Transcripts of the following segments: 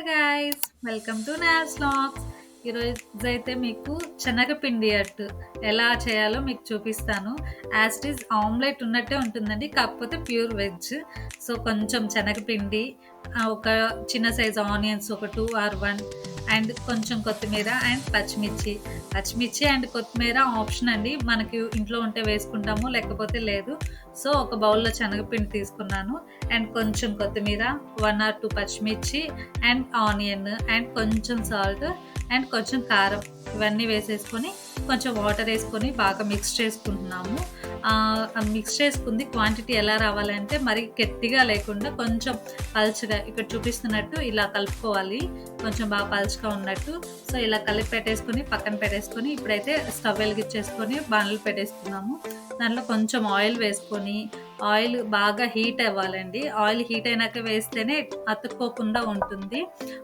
Hello guys welcome to నాస్ logs ఈరోజు అయితే మీకు శనగపిండి అట్టు ఎలా చేయాలో మీకు చూపిస్తాను. యాజ్ ఇట్ ఆమ్లెట్ ఉన్నట్టే ఉంటుందండి కాకపోతే ప్యూర్ వెజ్ సో కొంచెం శనగపిండి ఒక చిన్న సైజ్ ఆనియన్స్ ఒక టూ ఆర్ వన్ అండ్ కొంచెం కొత్తిమీర అండ్ పచ్చిమిర్చి. పచ్చిమిర్చి అండ్ కొత్తిమీర ఆప్షన్ అండి. మనకి ఇంట్లో ఉంటే వేసుకుంటాము లేకపోతే లేదు. సో ఒక బౌల్లో శనగపిండి తీసుకున్నాను. అండ్ కొంచెం కొత్తిమీర వన్ ఆర్ టూ పచ్చిమిర్చి అండ్ ఆనియన్ అండ్ కొంచెం సాల్ట్ అండ్ కొంచెం కారం. ఇవన్నీ వేసేసుకొని కొంచెం వాటర్ వేసుకొని బాగా మిక్స్ చేసుకుంటున్నాము. మిక్స్ చేసుకుంది. క్వాంటిటీ ఎలా రావాలంటే మరి గట్టిగా లేకుండా కొంచెం పల్చగా ఇక్కడ చూపిస్తున్నట్టు ఇలా కలుపుకోవాలి. కొంచెం బాగా పల్చగా ఉన్నట్టు. సో ఇలా కలిపి పెట్టేసుకొని పక్కన పెట్టేసుకొని ఇప్పుడైతే స్టవ్ వెలిగించేసుకొని బాణలు పెట్టేసుకున్నాము. దాంట్లో కొంచెం ఆయిల్ వేసుకొని ఆయిల్ బాగా హీట్ అవ్వాలండి. ఆయిల్ హీట్ అయినాక వేస్తేనే అతుక్కోకుండా ఉంటుంది.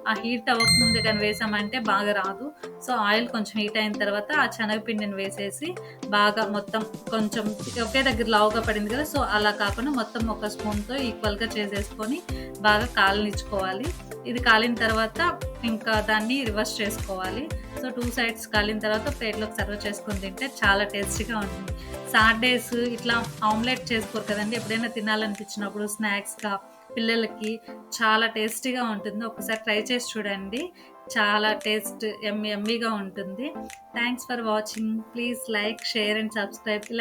ఆ హీట్ అవ్వకముందు కానీ వేసామంటే బాగా రాదు. సో ఆయిల్ కొంచెం హీట్ అయిన తర్వాత ఆ శనగపిండిని వేసేసి బాగా మొత్తం కొంచెం ఒకే దగ్గర లావుగా పడింది కదా సో అలా కాకుండా మొత్తం ఒక స్పూన్తో ఈక్వల్గా చేసేసుకొని బాగా కాలనిచ్చుకోవాలి. ఇది కాలిన తర్వాత ఇంకా దాన్ని రివర్స్ చేసుకోవాలి. సో టూ సైడ్స్ కాలిన తర్వాత ప్లేట్లోకి సర్వ్ చేసుకొని తింటే చాలా టేస్టీగా ఉంటుంది. సాటర్డేస్ ఇట్లా ఆమ్లెట్ చేసుకోరు కదండి. ఎప్పుడైనా తినాలనిపించినప్పుడు స్నాక్స్గా పిల్లలకి చాలా టేస్టీగా ఉంటుంది. ఒకసారి ట్రై చేసి చూడండి. చాలా టేస్ట్ ఎమ్మి ఎమ్మిగా ఉంటుంది. Thanks for watching please like share and subscribe